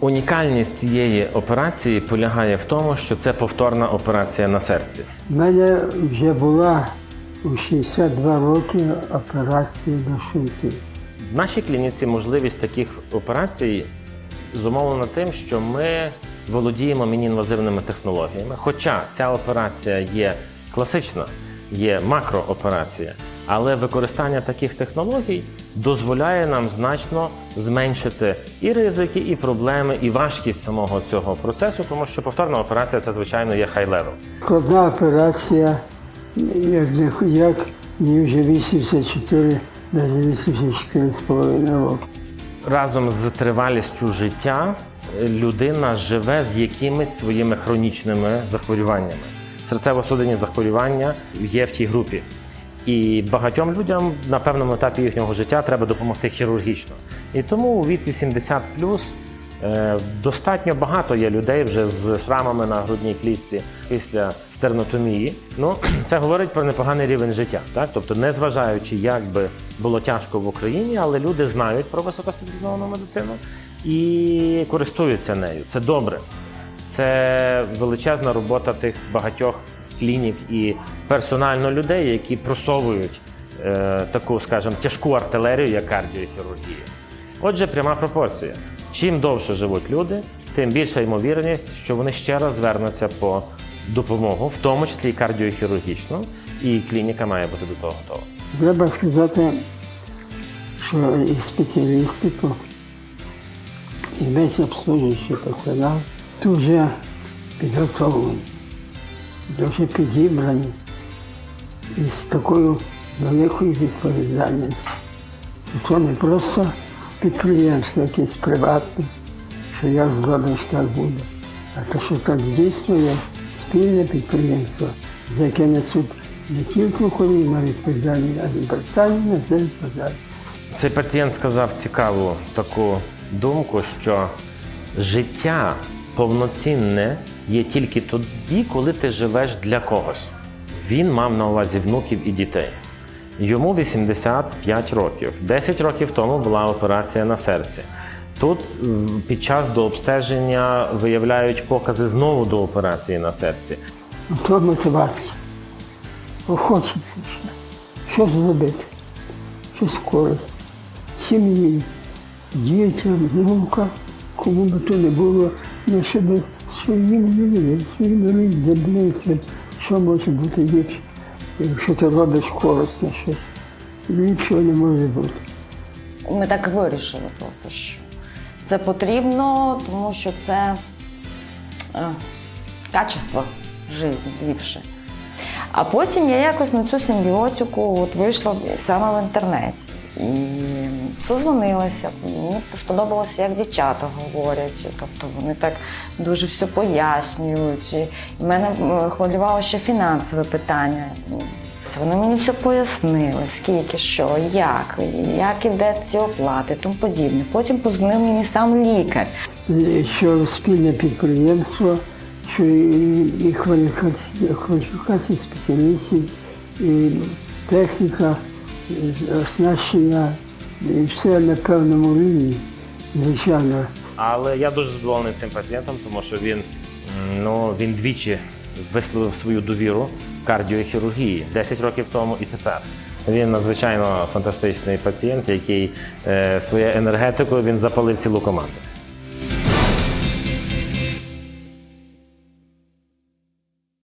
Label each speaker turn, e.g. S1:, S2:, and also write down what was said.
S1: Унікальність цієї операції полягає в тому, що це повторна операція на серці.
S2: У мене вже була у 62 роки операція на шийки.
S1: В нашій клініці можливість таких операцій зумовлена тим, що ми володіємо міні-інвазивними технологіями. Хоча ця операція є класична, є макрооперація, але використання таких технологій дозволяє нам значно зменшити і ризики, і проблеми, і важкість самого цього процесу, тому що повторна операція це звичайно є хай-левел.
S2: Складна операція, як, не- як мені вже 84, навіть 84,5 роки.
S1: разом з тривалістю життя людина живе з якимись своїми хронічними захворюваннями. Серцево-судинні захворювання є в тій групі. І багатьом людям на певному етапі їхнього життя треба допомогти хірургічно. І тому у віці 70 е, достатньо багато є людей вже з шрамами на грудній клітці після стернотомії. Ну, це говорить про непоганий рівень життя. Так? Тобто, незважаючи, як би було тяжко в Україні, але люди знають про високоспеціалізовану медицину і користуються нею. Це добре. Це величезна робота тих багатьох клінік і персонально людей, які просовують е, таку, скажімо, тяжку артилерію, як кардіохірургія. Отже, пряма пропорція. Чим довше живуть люди, тим більша ймовірність, що вони ще раз звернуться по допомогу, в тому числі і кардіохірургічну, і клініка має бути до того готова.
S2: Треба сказати, що і спеціалісти і весь обслужуючий персонал дуже підготовлені, дуже підібрані і з такою великою відповідальністю. Це не просто підприємство якесь приватне, що як зробиш, так буде. А те, що так дійсно є спільне підприємство, за яке несуть не тільки Україна відповідальність, а й Британія несе відповідальність.
S1: Цей пацієнт сказав цікаву таку думку, що життя повноцінне є тільки тоді, коли ти живеш для когось. Він мав на увазі внуків і дітей. Йому 85 років. 10 років тому була операція на серці. Тут під час дообстеження виявляють покази знову до операції на серці.
S2: То мотивація. Хочеться. Щось зробити, щось корисне. Сім'ї, дітям, внукам, кому би то не було, ну, щоб людям, своїм людям, що може бути гірше, якщо ти робиш корисне щось. Нічого не може бути.
S3: Ми так вирішили просто, що це потрібно, тому що це е, качество життя ліпше. А потім я якось на цю симбіотику от вийшла саме в інтернеті. І созвонилася. Мені сподобалося, як дівчата говорять. Тобто вони так дуже все пояснюють. І мене хвилювало ще фінансове питання. Вони мені все пояснили, скільки, що, як, як іде ці оплати, тому подібне. Потім позвонив мені сам лікар.
S2: Що спільне підприємство, що і, кваліфікація спеціалістів, і техніка, оснащення, і все на певному рівні, звичайно.
S1: Але я дуже задоволений цим пацієнтом, тому що він, ну, він двічі висловив свою довіру кардіохірургії 10 років тому і тепер. Він надзвичайно фантастичний пацієнт, який е, своєю енергетикою він запалив цілу команду.